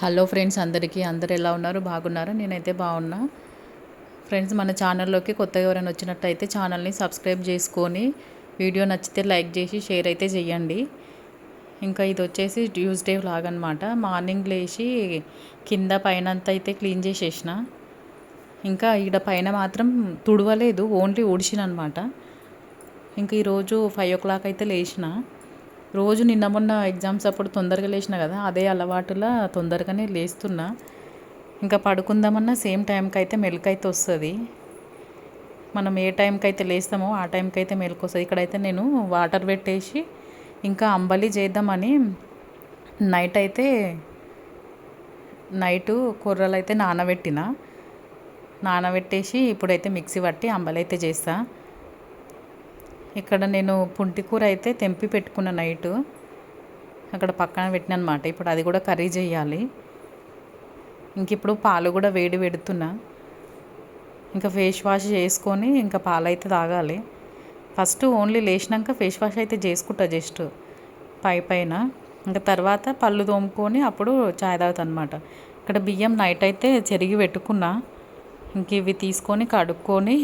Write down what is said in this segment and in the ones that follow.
Hello friends అందరికీ. అందరు ఎలా ఉన్నారు? బాగున్నారా? నేనైతే బాగున్నా. ఫ్రెండ్స్ మన ఛానల్లోకి కొత్తగా ఎవరైనా వచ్చినట్టయితే ఛానల్ని సబ్స్క్రైబ్ చేసుకొని వీడియో నచ్చితే లైక్ చేసి షేర్ అయితే చేయండి. ఇంకా ఇది వచ్చేసి ట్యూస్డే వ్లాగ్ అనమాట మార్నింగ్ లేచి కింద పైన అంతా అయితే క్లీన్ చేసేసిన. ఇంకా ఈడ పైన మాత్రం తుడవలేదు ఓన్లీ ఊడ్చిన అనమాట ఇంకా ఈరోజు ఫైవ్ ఓ క్లాక్ అయితే లేచిన. రోజు నిన్న మొన్న ఎగ్జామ్స్ అప్పుడు తొందరగా లేచిన కదా అదే అలవాటులా తొందరగానే లేస్తున్నా. ఇంకా పడుకుందామన్నా సేమ్ టైంకి అయితే మెలకు అయితే వస్తుంది. మనం ఏ టైంకి అయితే లేస్తామో ఆ టైంకి అయితే మెలకు వస్తుంది ఇక్కడైతే నేను వాటర్ పెట్టేసి ఇంకా అంబలి చేద్దామని నైట్ అయితే నైటు కూరలు అయితే నానబెట్టిన. నానబెట్టేసి ఇప్పుడైతే మిక్సీ పట్టి అంబలి అయితే చేస్తాను ఇక్కడ నేను పుంటి కూర అయితే తెంపి పెట్టుకున్న నైట్ అక్కడ పక్కన పెట్టిన అనమాట ఇప్పుడు అది కూడా కర్రీ చేయాలి. ఇంక ఇప్పుడు పాలు కూడా వేడి పెడుతున్నా. ఇంకా ఫేస్ వాష్ చేసుకొని ఇంకా పాలు అయితే తాగాలి. ఫస్ట్ ఓన్లీ లేచినాక ఫేస్ వాష్ అయితే చేసుకుంటా జస్ట్ పై పైన. ఇంకా తర్వాత పళ్ళు తోముకొని అప్పుడు చాయ్ తాగుతా అనమాట ఇక్కడ బియ్యం నైట్ అయితే చెరిగి పెట్టుకున్నా. ఇంక ఇవి తీసుకొని కడుక్కొని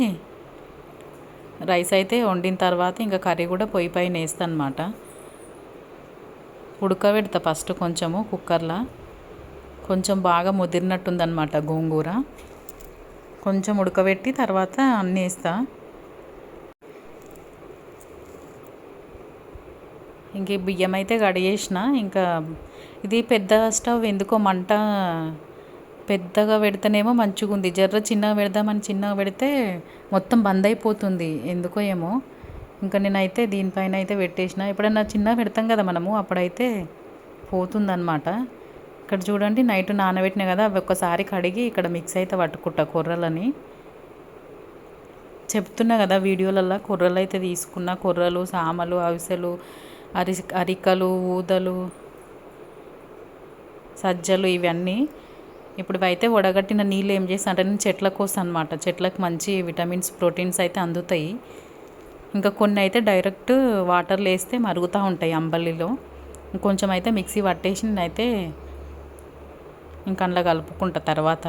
రైస్ అయితే వండిన తర్వాత ఇంకా కర్రీ కూడా పొయ్యి పైన వేస్తాను అనమాట ఉడకబెడతా ఫస్ట్ కొంచెము కుక్కర్లో. కొంచెం బాగా ముదిరినట్టుందనమాట గోంగూర. కొంచెం ఉడకబెట్టి తర్వాత అన్నీ వేస్తా. ఇంక బియ్యం అయితే గడిగేసిన ఇంకా ఇది పెద్ద స్టవ్ ఎందుకో మంట పెద్దగా పెడితేనేమో మంచిగా ఉంది జర్ర చిన్నగా పెడదామని చిన్నగా పెడితే మొత్తం బంద్ అయిపోతుంది ఎందుకో ఏమో. ఇంకా నేనైతే దీనిపైన అయితే పెట్టేసిన. ఎప్పుడైనా చిన్నగా పెడతాం కదా మనము అప్పుడైతే పోతుందన్నమాట. ఇక్కడ చూడండి నైట్ నానబెట్టినా కదా అవి ఒక్కసారి కడిగి ఇక్కడ మిక్స్ అయితే పట్టుకుంటా కొర్రలని. చెప్తున్నా కదా వీడియోలలో కొర్రలు అయితే తీసుకున్న. కొర్రలు సామలు అవిసెలు అరి అరికలు ఊదలు సజ్జలు ఇవన్నీ ఇప్పుడు అయితే వడగట్టిన నీళ్ళు ఏం చేస్తానంటే నేను చెట్ల కోసం అనమాట చెట్లకు మంచి విటమిన్స్ ప్రోటీన్స్ అయితే అందుతాయి. ఇంకా కొన్ని అయితే డైరెక్ట్ వాటర్లో వేస్తే మరుగుతూ ఉంటాయి అంబలిలో. కొంచెం అయితే మిక్సీ పట్టేసి నేనైతే ఇంకా అందులో కలుపుకుంటా తర్వాత.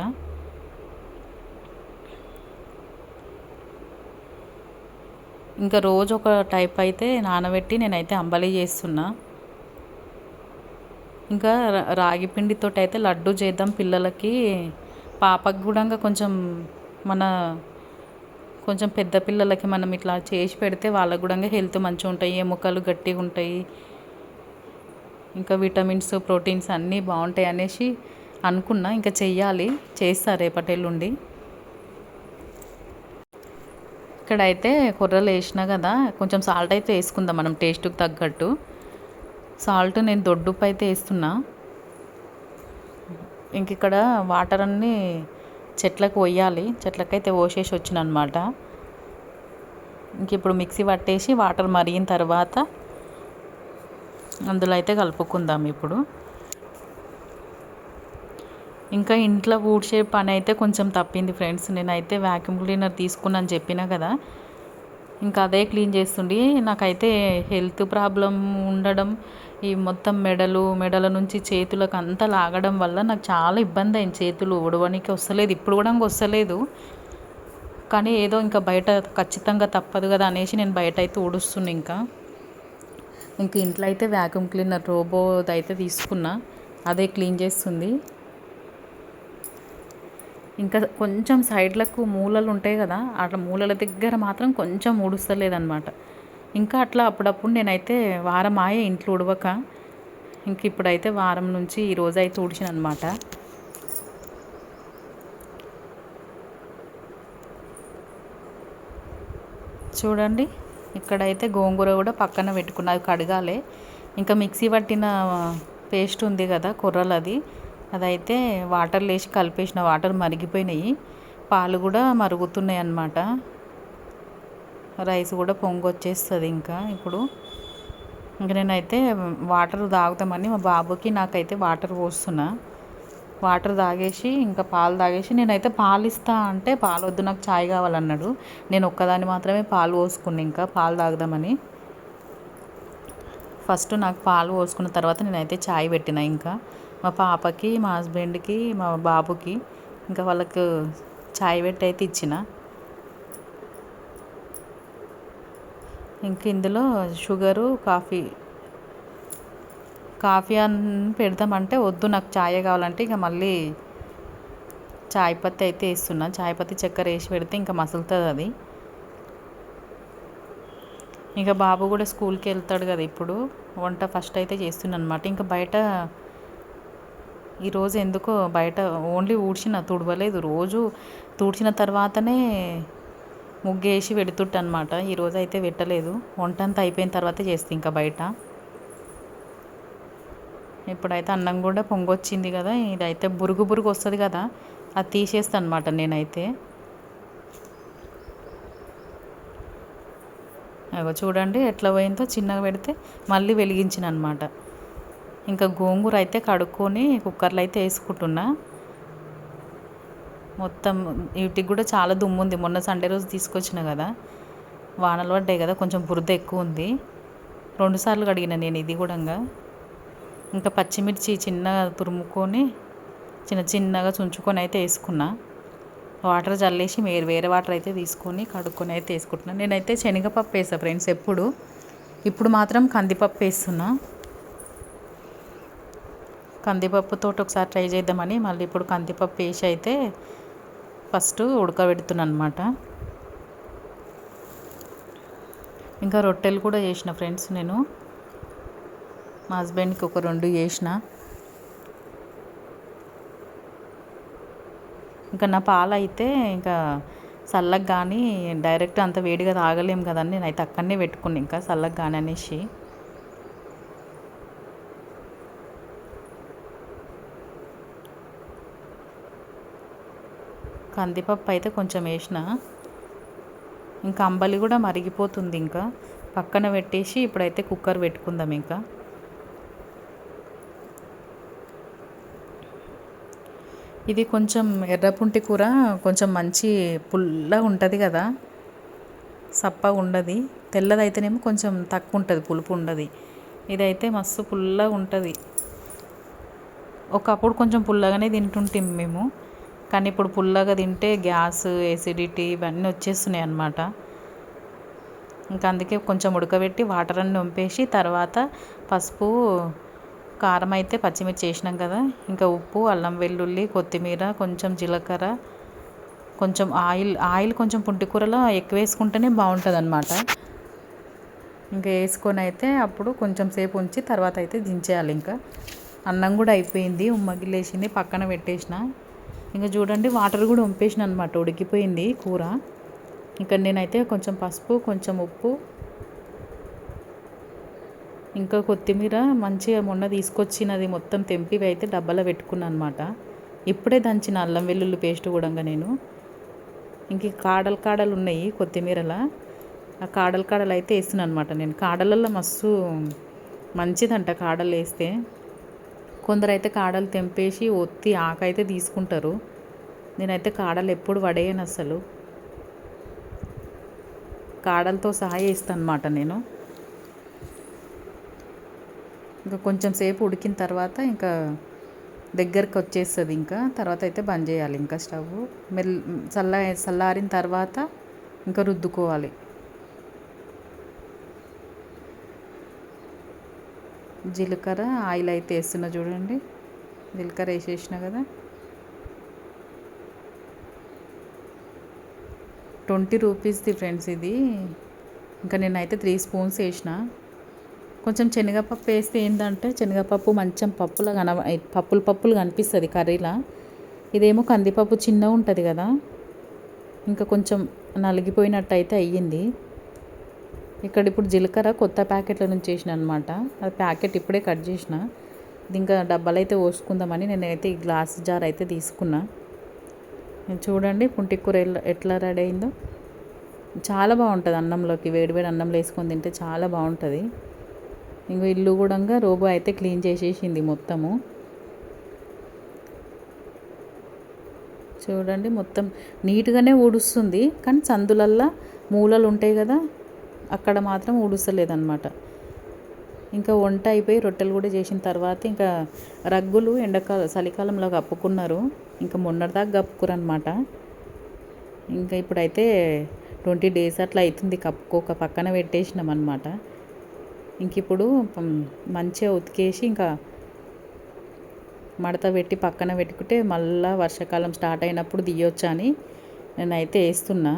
ఇంకా రోజు ఒక టైప్ అయితే నానబెట్టి నేనైతే అంబలి చేస్తున్నా. ఇంకా రాగి పిండితో అయితే లడ్డు చేద్దాం పిల్లలకి. పాపకు కూడా కొంచెం మన కొంచెం పెద్ద పిల్లలకి మనం ఇట్లా చేసి పెడితే వాళ్ళకు కూడా హెల్త్ మంచిగా ఉంటాయి. ఎముకలు గట్టిగా ఉంటాయి. ఇంకా విటమిన్స్ ప్రోటీన్స్ అన్నీ బాగుంటాయి అనేసి అనుకున్నా. ఇంకా చెయ్యాలి. చేస్తా రేపటి ఎల్లుండి ఇక్కడైతే కుర్రలు వేసినా కదా కొంచెం సాల్ట్ అయితే వేసుకుందాం మనం టేస్ట్కి తగ్గట్టు. సాల్ట్ నేను దొడ్డుప్పు అయితే వేస్తున్నా. ఇంక ఇక్కడ వాటర్ అన్నీ చెట్లకు పోయాలి. చెట్లకైతే పోసేసి వచ్చిన అనమాట ఇంక ఇప్పుడు మిక్సీ పట్టేసి వాటర్ మరిగిన తర్వాత అందులో అయితే కలుపుకుందాం ఇప్పుడు. ఇంకా ఇంట్లో ఊడ్చే పని అయితే కొంచెం తప్పింది ఫ్రెండ్స్. నేనైతే వ్యాక్యూమ్ క్లీనర్ తీసుకున్నాను చెప్పినా కదా. ఇంకా అదే క్లీన్ చేస్తుండి. నాకైతే హెల్త్ ప్రాబ్లం ఉండడం ఈ మొత్తం మెడలు మెడల నుంచి చేతులకు అంతా లాగడం వల్ల నాకు చాలా ఇబ్బంది అయింది. చేతులు ఉడవనికి వస్తలేదు ఇప్పుడు కూడా వస్తలేదు. కానీ ఏదో ఇంకా బయట ఖచ్చితంగా తప్పదు కదా అనేసి నేను బయట అయితే ఊడుస్తున్నా ఇంకా. ఇంక ఇంట్లో అయితే వ్యాక్యూమ్ క్లీనర్ రోబోది అయితే తీసుకున్నా. అదే క్లీన్ చేస్తుంది. ఇంకా కొంచెం సైడ్లకు మూలలు ఉంటాయి కదా అట్లా మూలల దగ్గర మాత్రం కొంచెం ఊడుస్తలేదన్నమాట. ఇంకా అట్లా అప్పుడప్పుడు నేనైతే వారం ఆయే ఇంట్లో ఉడవక. ఇంక ఇప్పుడైతే వారం నుంచి ఈరోజు అయితే ఊడిచిన అనమాట చూడండి ఇక్కడైతే గోంగూర కూడా పక్కన పెట్టుకున్నా కడగాలే కడగాలి. ఇంకా మిక్సీ పట్టిన పేస్ట్ ఉంది కదా కుర్రలది అదైతే వాటర్ లేచి కలిపేసిన వాటర్ మరిగిపోయినాయి. పాలు కూడా మరుగుతున్నాయి అన్నమాట రైస్ కూడా పొంగు వచ్చేస్తుంది ఇంకా ఇప్పుడు. ఇంకా నేనైతే వాటర్ తాగుతామని మా బాబుకి నాకైతే వాటర్ పోస్తున్నా. వాటర్ తాగేసి ఇంకా పాలు తాగేసి నేనైతే పాలు ఇస్తా అంటే పాలు వద్దు నాకు ఛాయ్ కావాలన్నాడు. నేను ఒక్కదాన్ని మాత్రమే పాలు పోసుకున్నా ఇంకా పాలు తాగుదామని. ఫస్ట్ నాకు పాలు పోసుకున్న తర్వాత నేనైతే ఛాయ్ పెట్టిన ఇంకా. మా పాపకి మా హస్బెండ్కి మా బాబుకి ఇంకా వాళ్ళకు చాయ్ పెట్టి అయితే ఇచ్చిన. ఇంక ఇందులో షుగరు కాఫీ. కాఫీ అని పెడదామంటే వద్దు నాకు ఛాయ్ కావాలంటే ఇక మళ్ళీ చాయ్ పత్తి అయితే వేస్తున్నా. చాయ్ పత్తి చక్కెర వేసి పెడితే ఇంకా మసులుతుంది అది. ఇంకా బాబు కూడా స్కూల్కి వెళ్తాడు కదా ఇప్పుడు. వంట ఫస్ట్ అయితే చేస్తున్నా అనమాట ఇంకా బయట ఈరోజు ఎందుకో బయట ఓన్లీ ఊడ్చిన తుడవలేదు. రోజు తుడిచిన తర్వాతనే ముగ్గేసి పెడుతుంట అనమాట ఈరోజు అయితే పెట్టలేదు వంట అంతా అయిపోయిన తర్వాత చేస్తే ఇంకా బయట. ఇప్పుడైతే అన్నం కూడా పొంగొచ్చింది కదా. ఇదైతే బురుగు బురుగు వస్తుంది కదా. అది తీసేస్తాను అనమాట నేనైతే. అగో చూడండి ఎట్లా పోయిందో చిన్నగా పెడితే మళ్ళీ వెలిగించిన అనమాట ఇంకా గోంగూర అయితే కడుక్కొని కుక్కర్లో అయితే వేసుకుంటున్నా. మొత్తం వీటికి కూడా చాలా దుమ్ము ఉంది. మొన్న సండే రోజు తీసుకొచ్చిన కదా. వానలు పడ్డాయి కదా కొంచెం బురద ఎక్కువ ఉంది. రెండుసార్లు కడిగిన నేను ఇది కూడా ఇంకా. పచ్చిమిర్చి చిన్నగా తురుముకొని చిన్న చిన్నగా చుంచుకొని అయితే వేసుకున్నా. వాటర్ చల్లేసి వేరే వేరే వాటర్ అయితే తీసుకొని కడుక్కొని అయితే వేసుకుంటున్నాను నేనైతే శనగపప్పు వేసా ఫ్రెండ్స్ ఎప్పుడు. ఇప్పుడు మాత్రం కందిపప్పు వేస్తున్నా. కందిపప్పుతో ఒకసారి ట్రై చేద్దామని మళ్ళీ ఇప్పుడు కందిపప్పు వేసి అయితే ఫస్ట్ ఉడకబెడుతున్నాను అనమాట ఇంకా రొట్టెలు కూడా చేసిన ఫ్రెండ్స్ నేను. మా హస్బెండ్కి ఒక రెండు చేసిన. ఇంకా నా పాలు అయితే ఇంకా చల్లగా కానీ డైరెక్ట్ అంత వేడిగా తాగలేము కదండి నేనైతే అక్కడనే పెట్టుకుని ఇంకా చల్లగా కానీ అనేసి. కందిపప్పు అయితే కొంచెం వేసిన. ఇంకా అంబలి కూడా మరిగిపోతుంది ఇంకా. పక్కన పెట్టేసి ఇప్పుడైతే కుక్కర్ పెట్టుకుందాం ఇంకా. ఇది కొంచెం ఎర్రపుంటి కూర కొంచెం మంచి పుల్లగా ఉంటుంది కదా. సప్పగా ఉండదు. తెల్లదైతేనేమో కొంచెం తక్కువ ఉంటుంది పులుపు ఉండదు. ఇదైతే మస్తు పుల్లగా ఉంటుంది. ఒకప్పుడు కొంచెం పుల్లగానే తింటుంటాం మేము. కానీ ఇప్పుడు పుల్లగా తింటే గ్యాస్ ఎసిడిటీ ఇవన్నీ వచ్చేస్తున్నాయి అన్నమాట. ఇంకా అందుకే కొంచెం ఉడకబెట్టి వాటర్ అన్ని వంపేసి తర్వాత పసుపు కారం అయితే పచ్చిమిర్చి వేసినాం కదా. ఇంకా ఉప్పు అల్లం వెల్లుల్లి కొత్తిమీర కొంచెం జీలకర్ర కొంచెం ఆయిల్ ఆయిల్ కొంచెం పుంటికూరలో ఎక్కువ వేసుకుంటేనే బాగుంటుంది అనమాట ఇంకా వేసుకొని అయితే అప్పుడు కొంచెం సేపు ఉంచి తర్వాత అయితే దించేయాలి ఇంకా. అన్నం కూడా అయిపోయింది ఉమ్మగిలేసింది పక్కన పెట్టేసిన. ఇంకా చూడండి వాటర్ కూడా వంపేసిన అనమాట ఉడికిపోయింది కూర. ఇక్కడ నేనైతే కొంచెం పసుపు కొంచెం ఉప్పు ఇంకా కొత్తిమీర మంచిగా మొన్న తీసుకొచ్చినది మొత్తం తెంపివి అయితే డబ్బాలో పెట్టుకున్నాను అనమాట ఇప్పుడే దంచిన అల్లం వెల్లుల్లి పేస్ట్ కూడా నేను. ఇంక కాడలు కాడలు ఉన్నాయి కొత్తిమీరలా. ఆ కాడలు కాడలు అయితే వేస్తున్నాను అనమాట నేను. కాడలలో మస్తు మంచిదంట కాడలు వేస్తే. కొందరు అయితే కాడలు తెంపేసి ఒత్తి ఆకైతే తీసుకుంటారు. నేనైతే కాడలు ఎప్పుడు పడేయను అసలు. కాడలతో సహా వేస్తాను అనమాట నేను. ఇంకా కొంచెం సేపు ఉడికిన తర్వాత ఇంకా దగ్గరకు వచ్చేస్తుంది ఇంకా. తర్వాత అయితే బంద్ చేయాలి ఇంకా స్టవ్. మెల్ చల్ల చల్లారిన తర్వాత ఇంకా రుద్దుకోవాలి. జీలకర్ర ఆయిల్ అయితే వేస్తున్నా చూడండి. జీలకర్ర వేసేసిన కదా. ట్వంటీ రూపీస్ది ఫ్రెండ్స్ ఇది. ఇంకా నేనైతే త్రీ స్పూన్స్ వేసిన. కొంచెం శనగపప్పు వేస్తే ఏంటంటే శనగపప్పు మంచం పప్పులా కన పప్పులు పప్పులు కనిపిస్తుంది కర్రీలా. ఇదేమో కందిపప్పు చిన్నగా ఉంటుంది కదా. ఇంకా కొంచెం నలిగిపోయినట్టు అయితే అయ్యింది. ఇక్కడ ఇప్పుడు జీలకర్ర కొత్త ప్యాకెట్ల నుంచి చేసిన అనమాట అది ప్యాకెట్ ఇప్పుడే కట్ చేసిన. ఇది ఇంకా డబ్బాలు అయితే పోసుకుందామని నేనైతే ఈ గ్లాస్ జార్ అయితే తీసుకున్నా. చూడండి పుంటి కూర ఎట్లా రెడీ అయిందో. చాలా బాగుంటుంది అన్నంలోకి వేడివేడి అన్నంలో వేసుకొని తింటే చాలా బాగుంటుంది. ఇంకో ఇల్లు కూడా రోబో అయితే క్లీన్ చేసేసింది మొత్తము. చూడండి మొత్తం నీట్గానే ఊడుస్తుంది. కానీ సందులల్లా మూలలు ఉంటాయి కదా అక్కడ మాత్రం ఊడుస్తలేదన్నమాట. ఇంకా వంట అయిపోయి రొట్టెలు కూడా చేసిన తర్వాత ఇంకా రగ్గులు ఎండకాల చలికాలంలో కప్పుకున్నారు. ఇంకా మొన్నటిదాకా కప్పుకురనమాట ఇంకా ఇప్పుడైతే ట్వంటీ డేస్ అట్లా అవుతుంది కప్పుకోక పక్కన పెట్టేసినాం అనమాట ఇంక ఇప్పుడు మంచిగా ఉతికేసి ఇంకా మడత పెట్టి పక్కన పెట్టుకుంటే మళ్ళీ వర్షాకాలం స్టార్ట్ అయినప్పుడు తీయొచ్చు అని నేనైతే వేస్తున్నా.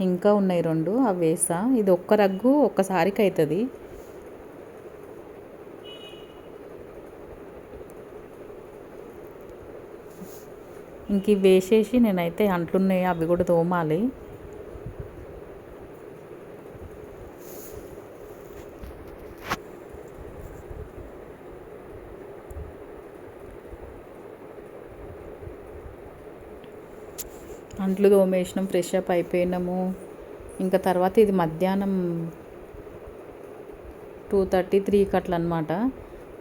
ఇంకా ఉన్నాయి రెండు. అవి వేసా. ఇది ఒక్క రగ్గు ఒక్కసారికి అవుతుంది ఇంక ఇవి వేసేసి నేనైతే అంట్లున్నాయి. అవి కూడా తోమాలి. అంట్లు తోమేసినాం ఫ్రెష్ అప్ అయిపోయినాము. ఇంకా తర్వాత ఇది మధ్యాహ్నం టూ థర్టీ త్రీకి అట్లా అనమాట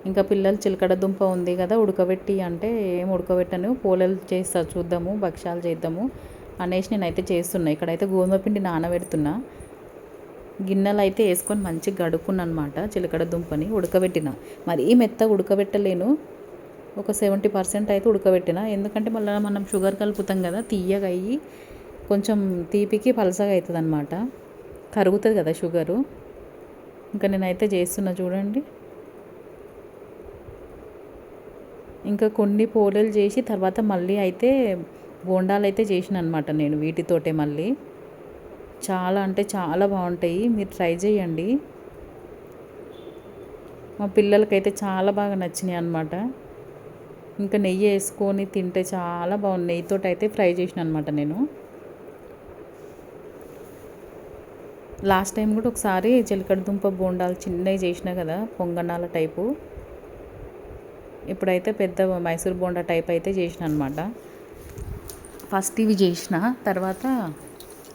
ఇంకా పిల్లలు చిలకడ దుంప ఉంది కదా ఉడకబెట్టి అంటే ఏం ఉడకబెట్టను. పోలేలు చేస్తా చూద్దాము భక్ష్యాలు చేద్దాము అనేసి నేనైతే చేస్తున్నా. ఇక్కడైతే గోధుమ పిండి నానబెడుతున్నా. గిన్నెలు అయితే వేసుకొని మంచిగా గడుక్కున్నా అనమాట చిలకడ దుంపని ఉడకబెట్టిన. మరీ మెత్తగా ఉడకబెట్టలేను. ఒక సెవెంటీ పర్సెంట్ అయితే ఉడకబెట్టిన. ఎందుకంటే మళ్ళీ మనం షుగర్ కలుపుతాం కదా తీయగా అయ్యి కొంచెం తీపికి పలసగా అవుతుంది అనమాట కరుగుతుంది కదా షుగరు. ఇంకా నేనైతే చేస్తున్నా చూడండి. ఇంకా కొన్ని పోలేలు చేసి తర్వాత మళ్ళీ అయితే బోండాలు అయితే చేసిన అనమాట నేను వీటితోటే మళ్ళీ. చాలా అంటే చాలా బాగుంటాయి. మీరు ట్రై చేయండి. మా పిల్లలకైతే చాలా బాగా నచ్చినాయి అనమాట ఇంకా నెయ్యి వేసుకొని తింటే చాలా బాగుంది. నెయ్యితో అయితే ఫ్రై చేసిన అనమాట నేను. లాస్ట్ టైం కూడా ఒకసారి చిలకడ దుంప బోండాలు చిన్నవి చేసిన కదా పొంగనాల టైపు. ఇప్పుడైతే పెద్ద మైసూర్ బోండా టైప్ అయితే చేసిన అనమాట ఫస్ట్ ఇవి చేసిన తర్వాత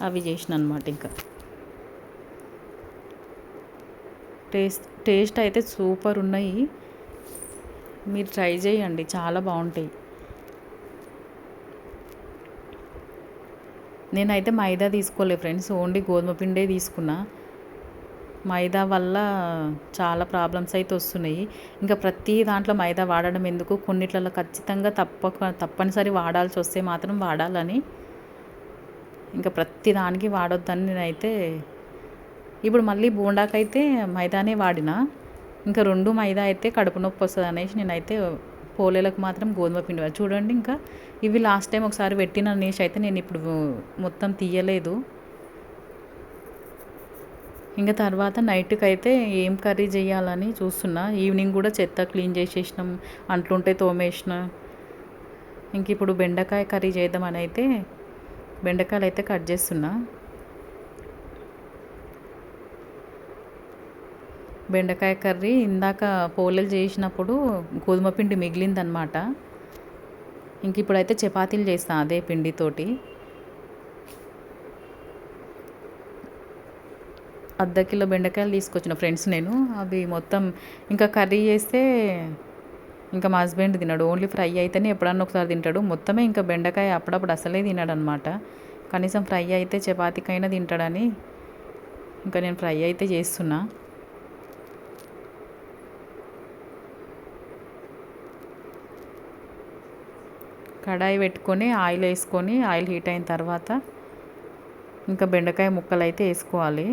అవి చేసిన అనమాట ఇంకా. టేస్ట్ టేస్ట్ అయితే సూపర్ ఉన్నాయి. మీరు ట్రై చేయండి. చాలా బాగుంటాయి. నేనైతే మైదా తీసుకోలే ఫ్రెండ్స్. ఓన్లీ గోధుమ పిండే తీసుకున్నా. మైదా వల్ల చాలా ప్రాబ్లమ్స్ అయితే వస్తున్నాయి. ఇంకా ప్రతి దాంట్లో మైదా వాడడం ఎందుకు? కొన్నిట్లలో ఖచ్చితంగా తప్పక తప్పనిసరి వాడాల్సి వస్తే మాత్రం వాడాలని. ఇంకా ప్రతి దానికి వాడొద్దని నేనైతే ఇప్పుడు మళ్ళీ బోండాకైతే మైదానే వాడిన. ఇంకా రెండు మైదా అయితే కడుపు నొప్పి వస్తుంది అనేసి నేనైతే పోలేలకు మాత్రం గోధుమ పిండి చూడండి ఇంకా ఇవి లాస్ట్ టైం ఒకసారి పెట్టిన అనేసి అయితే నేను ఇప్పుడు మొత్తం తీయలేదు. ఇంకా తర్వాత నైట్కి అయితే ఏం కర్రీ చేయాలని చూస్తున్నా. ఈవినింగ్ కూడా చెత్త క్లీన్ చేసేసినాం అంట్లుంటే తోమేసిన. ఇంక ఇప్పుడు బెండకాయ కర్రీ చేద్దామని అయితే బెండకాయలు అయితే కట్ చేస్తున్నా. బెండకాయ కర్రీ ఇందాక పోలేలు చేసినప్పుడు గోధుమ పిండి మిగిలిందనమాట ఇంక ఇప్పుడైతే చపాతీలు చేస్తాను అదే పిండితోటి. అర్ధ కిలో బెండకాయలు తీసుకొచ్చిన ఫ్రెండ్స్ నేను. అవి మొత్తం ఇంకా కర్రీ చేస్తే ఇంకా మా హస్బెండ్ తిన్నాడు ఓన్లీ ఫ్రై అయితేనే ఎప్పుడన్నా ఒకసారి తింటాడు. మొత్తమే ఇంకా బెండకాయ అప్పుడప్పుడు అసలే తినాడు అనమాట కనీసం ఫ్రై అయితే చపాతీకైనా తింటాడని ఇంకా నేను ఫ్రై అయితే చేస్తున్నా. కడాయి పెట్టుకొని ఆయిల్ వేసుకొని ఆయిల్ హీట్ అయిన తర్వాత ఇంకా బెండకాయ ముక్కలు అయితే వేసుకోవాలి.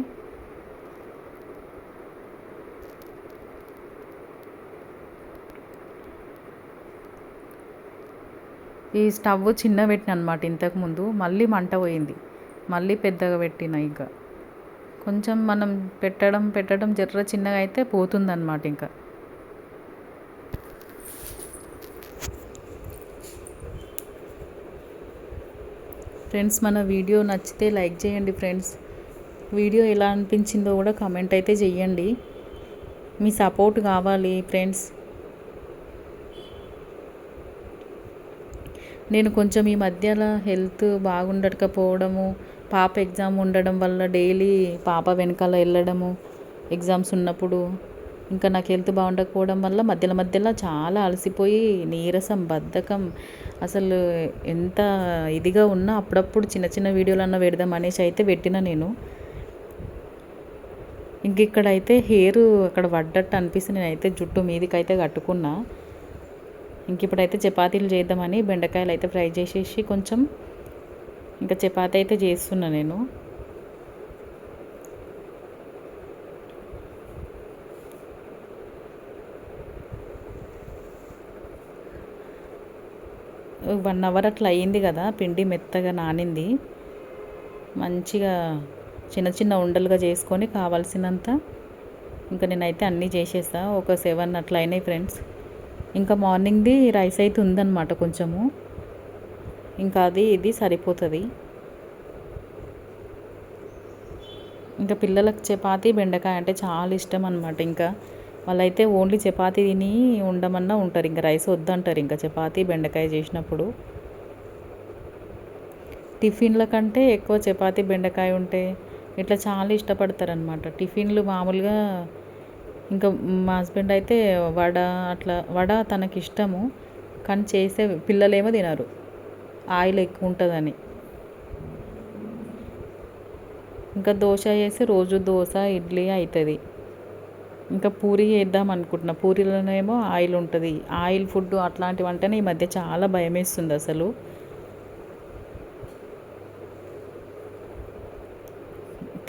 ఈ స్టవ్ చిన్న పెట్టిన అనమాట ఇంతకుముందు మళ్ళీ మంట పోయింది. మళ్ళీ పెద్దగా పెట్టిన ఇంకా. కొంచెం మనం పెట్టడం పెట్టడం జర్ర చిన్నగా అయితే పోతుందన్నమాట ఇంకా. ఫ్రెండ్స్ మన వీడియో నచ్చితే లైక్ చేయండి ఫ్రెండ్స్. వీడియో ఎలా అనిపించిందో కూడా కమెంట్ అయితే చెయ్యండి. మీ సపోర్ట్ కావాలి ఫ్రెండ్స్. నేను కొంచెం ఈ మధ్యలో హెల్త్ బాగుండకపోవడము పాప ఎగ్జామ్ ఉండడం వల్ల డైలీ పాప వెనకాల వెళ్ళడము ఎగ్జామ్స్ ఉన్నప్పుడు ఇంకా నాకు హెల్త్ బాగుండకపోవడం వల్ల మధ్యలో మధ్యలో చాలా అలసిపోయి నీరసం బద్ధకం అసలు ఎంత ఇదిగా ఉన్నా అప్పుడప్పుడు చిన్న చిన్న వీడియోలన్నా పెడదాం అనేసి అయితే పెట్టిన నేను. ఇంక ఇక్కడైతే హెయిర్ అక్కడ పడ్డట్టు అనిపిస్తుంది. నేనైతే జుట్టు మీదికైతే కట్టుకున్నా. ఇంక ఇప్పుడైతే చపాతీలు చేద్దామని బెండకాయలు అయితే ఫ్రై చేసేసి కొంచెం ఇంకా చపాతీ అయితే చేస్తున్నా నేను. వన్ అవర్ అట్లా అయ్యింది కదా పిండి మెత్తగా నానింది. మంచిగా చిన్న చిన్న ఉండలుగా చేసుకొని కావాల్సినంత ఇంకా నేనైతే అన్నీ చేసేసా ఒక సెవెన్ అట్లా అయినాయి ఫ్రెండ్స్. ఇంకా మార్నింగ్ది రైస్ అయితే ఉందన్నమాట కొంచెము. ఇంకా అది ఇది సరిపోతుంది. ఇంకా పిల్లలకు చపాతి బెండకాయ అంటే చాలా ఇష్టం అనమాట ఇంకా వాళ్ళైతే ఓన్లీ చపాతీ తిని ఉండమన్నా ఉంటారు. ఇంకా రైస్ వద్దంటారు. ఇంకా చపాతీ బెండకాయ చేసినప్పుడు. టిఫిన్ల కంటే ఎక్కువ చపాతీ బెండకాయ ఉంటే ఇట్లా చాలా ఇష్టపడతారనమాట టిఫిన్లు మామూలుగా ఇంకా మా హస్బెండ్ అయితే వడ అట్లా వడ తనకి ఇష్టము. కానీ చేసే పిల్లలేమో తినరు. ఆయిల్ ఎక్కువ ఉంటుందని. ఇంకా దోశ చేస్తే రోజు దోశ ఇడ్లీ అవుతుంది ఇంకా పూరి చేద్దాం అనుకుంటున్నా. పూరీలోనేమో ఆయిల్ ఉంటుంది. ఆయిల్ ఫుడ్ అట్లాంటివి అంటేనే ఈ మధ్య చాలా భయం వేస్తుంది అసలు.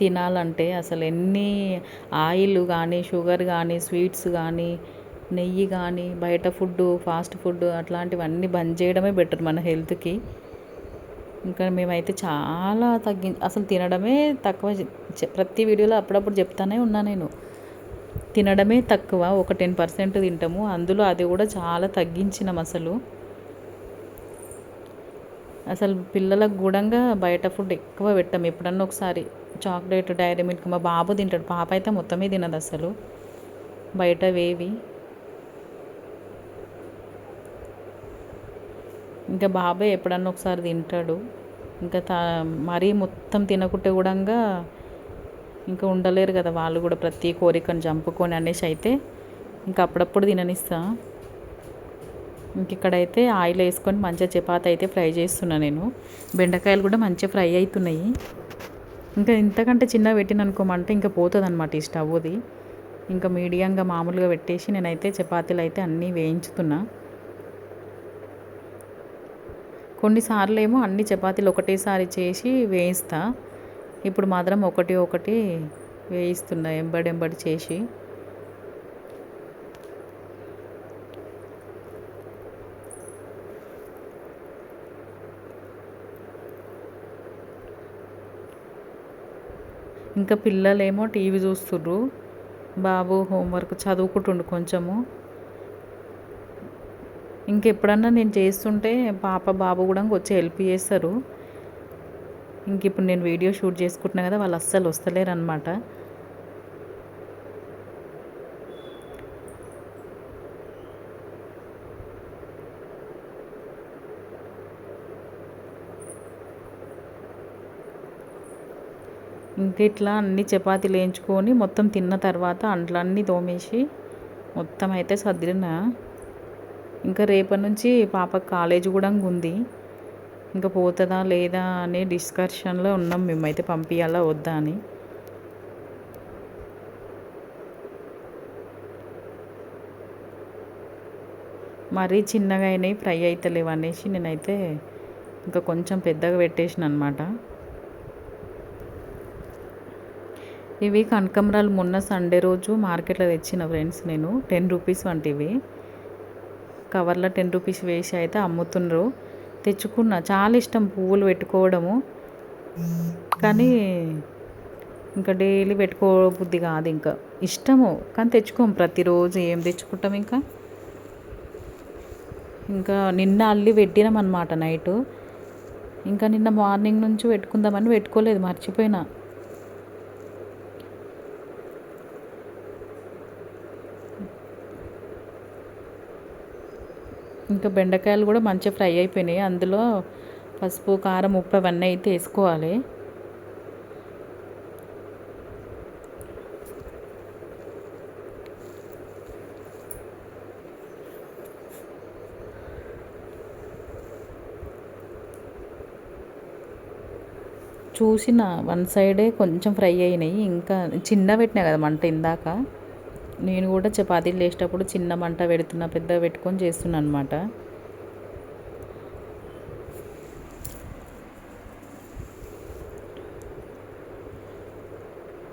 తినాలంటే అసలు ఎన్ని ఆయిల్ కానీ షుగర్ కానీ స్వీట్స్ కానీ నెయ్యి కానీ బయట ఫుడ్ ఫాస్ట్ ఫుడ్ అట్లాంటివన్నీ బంద్ చేయడమే బెటర్ మన హెల్త్కి. ఇంకా మేమైతే చాలా తగ్గి అసలు తినడమే తక్కువ. ప్రతి వీడియోలో అప్పుడప్పుడు చెప్తానే ఉన్నా నేను. తినడమే తక్కువ ఒక టెన్ పర్సెంట్ తింటాము. అందులో అది కూడా చాలా తగ్గించినాం అసలు. అసలు పిల్లలకు కూడా బయట ఫుడ్ ఎక్కువ పెట్టాం. ఎప్పుడన్నా ఒకసారి చాక్లెట్ డైరీ మిల్క్ మా బాబు తింటాడు. పాప అయితే మొత్తమే తినదు అసలు. బయట వేవి. ఇంకా బాబాయ్ ఎప్పుడన్నా ఒకసారి తింటాడు. ఇంకా త మరీ మొత్తం తినకుంటే కూడా ఇంకా ఉండలేరు కదా వాళ్ళు కూడా ప్రతి కోరికను చంపుకొని అనేసి అయితే ఇంకా అప్పుడప్పుడు తిననిస్తా. ఇంక ఇక్కడైతే ఆయిల్ వేసుకొని మంచిగా చపాతి అయితే ఫ్రై చేస్తున్నా నేను. బెండకాయలు కూడా మంచిగా ఫ్రై అవుతున్నాయి ఇంకా ఇంతకంటే చిన్న పెట్టిన అనుకోమంటే ఇంకా పోతుంది అనమాట ఈ స్టవ్ది ఇంకా మీడియంగా మామూలుగా పెట్టేసి నేనైతే చపాతీలు అయితే అన్నీ వేయించుతున్నా. కొన్నిసార్లు ఏమో అన్ని చపాతీలు ఒకటేసారి చేసి వేయిస్తా. ఇప్పుడు మాత్రం ఒకటి ఒకటి వేయిస్తున్నా ఎంబడి ఎంబడి చేసి. ఇంకా పిల్లలేమో టీవీ చూస్తుర్రు. బాబు హోంవర్క్ చదువుకుంటుండు కొంచెము. ఇంకెప్పుడన్నా నేను చేస్తుంటే పాప బాబు కూడా వచ్చి హెల్ప్ చేస్తారు. ఇంక ఇప్పుడు నేను వీడియో షూట్ చేసుకుంటున్నా కదా వాళ్ళు అస్సలు వస్తలేరు అనమాట ఇంక ఇట్లా అన్ని చపాతీలు వేయించుకొని మొత్తం తిన్న తర్వాత అంట్లన్నీ తోమేసి మొత్తం అయితే సర్దిన ఇంకా రేపటి నుంచి పాపకు కాలేజ్ కూడా ఉంది. ఇంకా పోతుందా లేదా అనే డిస్కషన్లో ఉన్నాం. మేమైతే పంపించాలా వద్దా అని. మరీ చిన్నగా అయినాయి ఫ్రై అవుతలేవు అనేసి నేనైతే ఇంకా కొంచెం పెద్దగా పెట్టేసిన అనమాట ఇవి కనకంబరాలు మొన్న సండే రోజు మార్కెట్లో తెచ్చిన ఫ్రెండ్స్ నేను. టెన్ రూపీస్ వంటివి. కవర్లో టెన్ రూపీస్ వేసి అయితే అమ్ముతుండ్రు. తెచ్చుకున్నా. చాలా ఇష్టం పువ్వులు పెట్టుకోవడము. కానీ ఇంకా డైలీ పెట్టుకో బుద్ధి కాదు ఇంకా. ఇష్టము కానీ తెచ్చుకోం ప్రతిరోజు ఏం తెచ్చుకుంటాం ఇంకా? ఇంకా నిన్న అల్లి పెట్టినాం అనమాట నైట్. ఇంకా నిన్న మార్నింగ్ నుంచి పెట్టుకుందామని పెట్టుకోలేదు మర్చిపోయినా. ఇంకా బెండకాయలు కూడా మంచిగా ఫ్రై అయిపోయినాయి. అందులో పసుపు కారం ఉప్పు అవన్నీ అయితే వేసుకోవాలి. చూసిన వన్ సైడే కొంచెం ఫ్రై అయినాయి. ఇంకా చిన్న పెట్టినా కదా మంట ఇందాక. నేను కూడా చపాతీలు చేసేటప్పుడు చిన్న మంట పెడుతున్నా పెద్ద పెట్టుకొని చేస్తున్నా అనమాట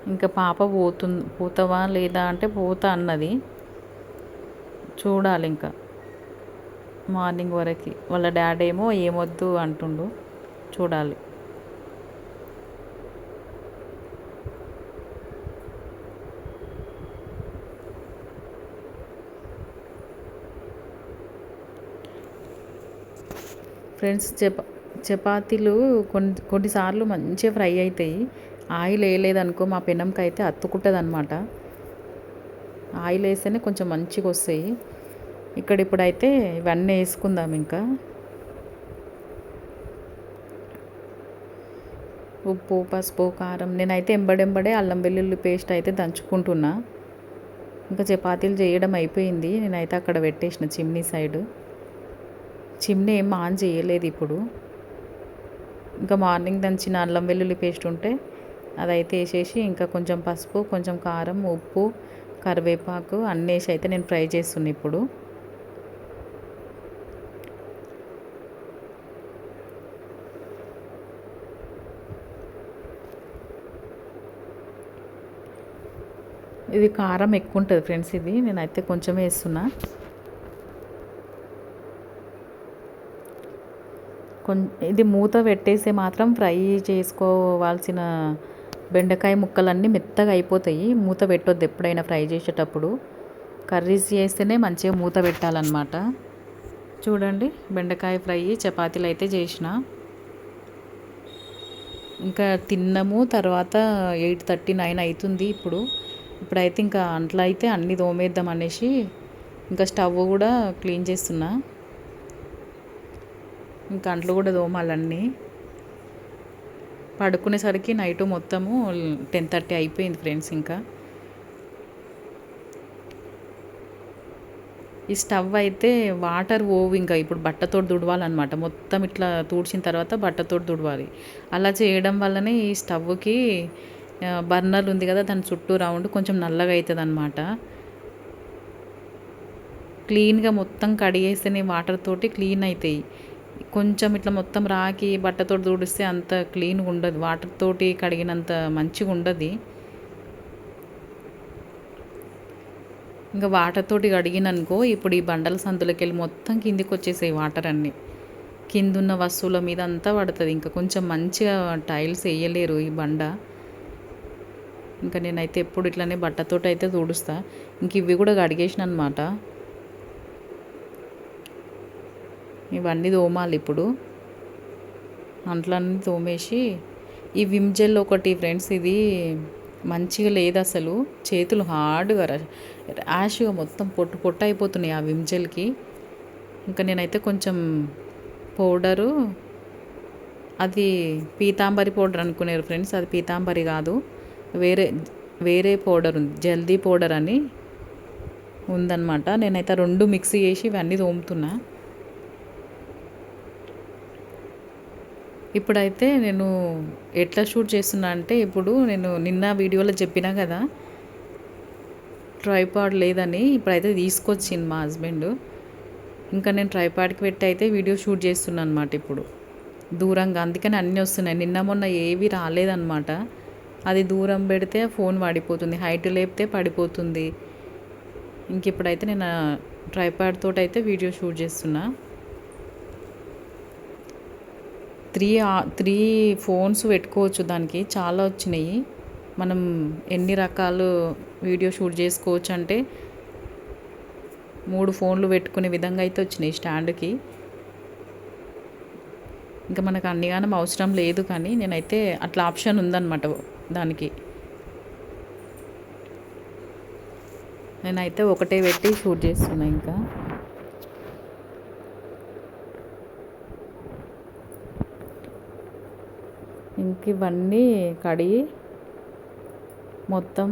ఇంకా పాప పోతుంది పోతావా లేదా అంటే పోతా అన్నది. చూడాలి ఇంకా. మార్నింగ్ వరకు. వాళ్ళ డాడీ ఏమో ఏమొద్దు అంటుండు. చూడాలి. ఫ్రెండ్స్ చపా చపాతీలు కొన్ని కొన్నిసార్లు మంచిగా ఫ్రై అవుతాయి ఆయిల్ వేయలేదనుకో మా పెనంకి అయితే అత్తుకుంటుంది అనమాట ఆయిల్ వేస్తేనే కొంచెం మంచిగా వస్తాయి. ఇక్కడ ఇప్పుడైతే ఇవన్నీ వేసుకుందాం ఇంకా. ఉప్పు పసుపు కారం. నేనైతే ఎంబడెంబడే అల్లం వెల్లుల్లి పేస్ట్ అయితే దంచుకుంటున్నా. ఇంకా చపాతీలు చేయడం అయిపోయింది. నేనైతే అక్కడ పెట్టేసిన చిమ్నీ సైడ్. చిమ్నీ ఏం ఆన్ చేయలేదు ఇప్పుడు. ఇంకా మార్నింగ్ దంచిన అల్లం వెల్లుల్లి పేస్ట్ ఉంటే అదైతే వేసేసి ఇంకా కొంచెం పసుపు కొంచెం కారం ఉప్పు కరివేపాకు అన్నీ వేసి అయితే నేను ఫ్రై చేస్తున్నా ఇప్పుడు. ఇది కారం ఎక్కువ ఉంటుంది ఫ్రెండ్స్ ఇది. నేనైతే కొంచెం వేస్తున్నా. ఇది మూత పెట్టేస్తే మాత్రం ఫ్రై చేసుకోవాల్సిన బెండకాయ ముక్కలన్నీ మెత్తగా అయిపోతాయి. మూత పెట్టొద్దు ఎప్పుడైనా ఫ్రై చేసేటప్పుడు. కర్రీస్ చేస్తేనే మంచిగా మూత పెట్టాలన్నమాట. చూడండి బెండకాయ ఫ్రై చపాతీలు అయితే చేసిన. ఇంకా తిన్నాము తర్వాత ఎయిట్ థర్టీ నైన్ అవుతుంది ఇప్పుడు. ఇప్పుడైతే ఇంకా అంట్లో అయితే అన్నీ తోమేద్దాం అనేసి ఇంకా స్టవ్ కూడా క్లీన్ చేస్తున్నా. ఇంకా అంట్లు కూడా తోమాలన్నీ. పడుకునేసరికి నైట్ మొత్తము టెన్ థర్టీ అయిపోయింది ఫ్రెండ్స్ ఇంకా. ఈ స్టవ్ అయితే వాటర్ ఓవ్ ఇంకా ఇప్పుడు బట్టతో దుడవాలన్నమాట మొత్తం ఇట్లా తుడిచిన తర్వాత బట్టతో దుడవాలి అలా చేయడం వల్లనే ఈ స్టవ్కి బర్నర్ ఉంది కదా దాని చుట్టూ రౌండ్ కొంచెం నల్లగా అవుతుంది అనమాట క్లీన్గా మొత్తం కడిగేస్తేనే వాటర్ తోటి క్లీన్ అవుతాయి కొంచెం ఇట్లా మొత్తం రాకి బట్టతో తుడిస్తే అంత క్లీన్గా ఉండదు. వాటర్ తోటి కడిగినంత మంచిగా ఉండదు. ఇంకా వాటర్ తోటి కడిగిననుకో ఇప్పుడు ఈ బండల సందులోకి వెళ్ళి మొత్తం కిందికి వచ్చేసాయి వాటర్ అన్నీ. కింద ఉన్న వస్తువుల మీద అంతా పడుతుంది. ఇంకా కొంచెం మంచిగా టైల్స్ వేయలేరు ఈ బండ. ఇంకా నేనైతే ఎప్పుడు ఇట్లానే బట్టతోటి అయితే తుడుస్తా. ఇంక ఇవి కూడా కడిగేసిన అనమాట ఇవన్నీ తోమాలి ఇప్పుడు. అంట్లన్నీ తోమేసి ఈ విమ్ జెల్ ఒకటి ఫ్రెండ్స్ ఇది మంచిగా లేదు అసలు. చేతులు హార్డ్గా ర్యాష్గా మొత్తం పొట్టు పొట్టు అయిపోతున్నాయి ఆ విమ్ జెల్కి. ఇంకా నేనైతే కొంచెం పౌడరు అది పీతాంబరి పౌడర్ అనుకునేరు ఫ్రెండ్స్ అది పీతాంబరి కాదు. వేరే వేరే పౌడర్ ఉంది జల్దీ పౌడర్ అని ఉందన్నమాట. నేనైతే రెండు మిక్సీ చేసి ఇవన్నీ తోముతున్నా. ఇప్పుడైతే నేను ఎట్లా షూట్ చేస్తున్నా అంటే ఇప్పుడు నేను నిన్న వీడియోలో చెప్పినా కదా ట్రైపాడ్ లేదని ఇప్పుడైతే తీసుకొచ్చింది మా హస్బెండ్. ఇంకా నేను ట్రైపాడ్కి పెట్టి అయితే వీడియో షూట్ చేస్తున్నాను అనమాట ఇప్పుడు. దూరంగా అందుకని అన్నీ వస్తున్నాయి. నిన్న మొన్న ఏవి రాలేదన్నమాట. అది దూరం పెడితే ఫోన్ పడిపోతుంది హైట్ లేపితే పడిపోతుంది. ఇంక ఇప్పుడైతే నేను ట్రైపాడ్ తోటైతే అయితే వీడియో షూట్ చేస్తున్నా. త్రీ త్రీ ఫోన్స్ పెట్టుకోవచ్చు దానికి. చాలా వచ్చినాయి. మనం ఎన్ని రకాలు వీడియో షూట్ చేసుకోవచ్చు అంటే మూడు ఫోన్లు పెట్టుకునే విధంగా అయితే వచ్చినాయి స్టాండ్కి. ఇంకా మనకు అన్నిగానం అవసరం లేదు కానీ నేనైతే అట్లా ఆప్షన్ ఉందన్నమాట దానికి. నేనైతే ఒకటే పెట్టి షూట్ చేస్తున్నా ఇంకా. ఇంక ఇవన్నీ కడిగి మొత్తం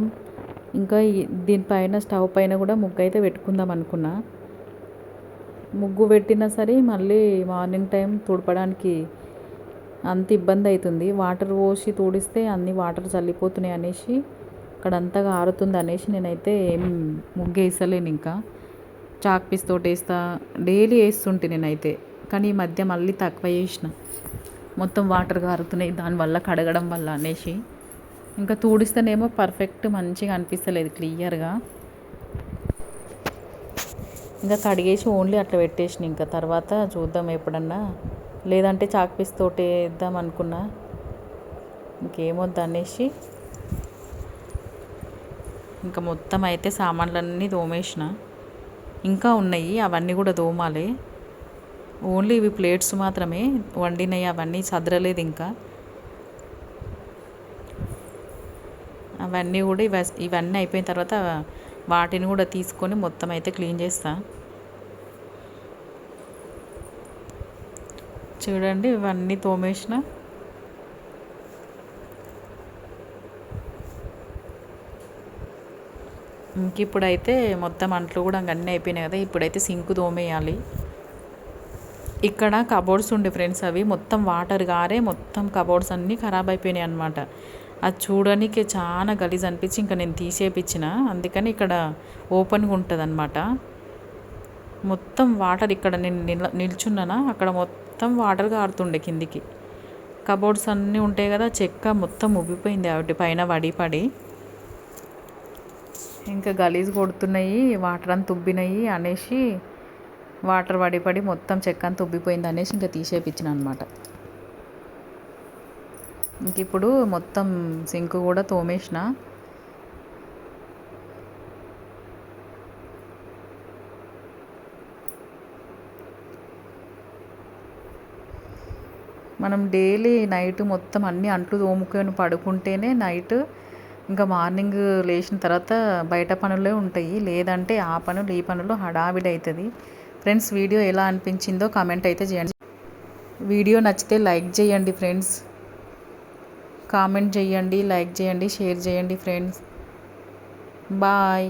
ఇంకా దీనిపైన స్టవ్ పైన కూడా ముగ్గు అయితే పెట్టుకుందాం అనుకున్నా. ముగ్గు పెట్టినా సరే మళ్ళీ మార్నింగ్ టైం తుడపడానికి అంత ఇబ్బంది అవుతుంది వాటర్ పోసి తుడిస్తే అన్ని వాటర్ చల్లిపోతున్నాయి అనేసి అక్కడ అంతగా ఆరుతుంది అనేసి నేనైతే ఏం ముగ్గు వేసలేను ఇంకా. చాక్ పీస్ తోటి వేస్తా డైలీ వేస్తుంటే నేనైతే. కానీ ఈ మధ్య మళ్ళీ తక్కువ చేసిన. మొత్తం వాటర్ కారుతున్నాయి. దానివల్ల కడగడం వల్ల అనేసి. ఇంకా తూడిస్తేనేమో పర్ఫెక్ట్ మంచిగా అనిపిస్తలేదు క్లియర్గా ఇంకా కడిగేసి ఓన్లీ అట్లా పెట్టేసిన ఇంకా. తర్వాత చూద్దాం ఎప్పుడన్నా. లేదంటే చాక్ పీస్ తోటి వేద్దాం అనుకున్నా. ఇంకేమొద్దు అనేసి ఇంకా మొత్తం అయితే సామాన్లన్నీ తోమేసిన. ఇంకా ఉన్నాయి. అవన్నీ కూడా తోమాలి. ఓన్లీ ఇవి ప్లేట్స్ మాత్రమే వండినవి అవన్నీ చదరలేదు ఇంకా. అవన్నీ కూడా ఇవ ఇవన్నీ అయిపోయిన తర్వాత వాటిని కూడా తీసుకొని మొత్తం అయితే క్లీన్ చేస్తా. చూడండి ఇవన్నీ తోమేసిన. ఇంక ఇప్పుడైతే మొత్తం అంట్లు కూడా అన్నీ అయిపోయినాయి కదా ఇప్పుడైతే సింక్ తోమేయాలి. ఇక్కడ కబోర్డ్స్ ఉండే ఫ్రెండ్స్ అవి. మొత్తం వాటర్ గారే మొత్తం కబోర్డ్స్ అన్నీ ఖరాబ్ అయిపోయినాయి అనమాట అది చూడడానికి చాలా గలీజ్ అనిపించి ఇంకా నేను తీసేపించిన అందుకని ఇక్కడ ఓపెన్గా ఉంటుంది అనమాట మొత్తం వాటర్ ఇక్కడ నేను నిల నిల్చున్నానా? అక్కడ మొత్తం వాటర్ కారుతుండే కిందికి. కబోర్డ్స్ అన్నీ ఉంటాయి కదా చెక్క మొత్తం ఉబ్బిపోయింది వాటి పైన వడి పడి. ఇంకా గలీజ్ కొడుతున్నాయి వాటర్ అంతా ఉబ్బినాయి అనేసి వాటర్ పడి పడి మొత్తం చెక్క అంతా ఉబ్బిపోయింది అనేసి ఇంకా తీసేపించిన అనమాట ఇంక ఇప్పుడు మొత్తం సింక్ కూడా తోమేసిన. మనం డైలీ నైట్ మొత్తం అన్ని అంట్లు తోముకొని పడుకుంటేనే నైట్ ఇంకా మార్నింగ్ లేచిన తర్వాత బయట పనులే ఉంటాయి. లేదంటే ఆ పనులు ఈ పనులు హడావిడి అవుతుంది ఫ్రెండ్స్ వీడియో ఎలా అనిపించిందో కామెంట్ అయితే చేయండి. వీడియో నచ్చితే లైక్ చేయండి ఫ్రెండ్స్. కామెంట్ చేయండి లైక్ చేయండి షేర్ చేయండి ఫ్రెండ్స్. బాయ్.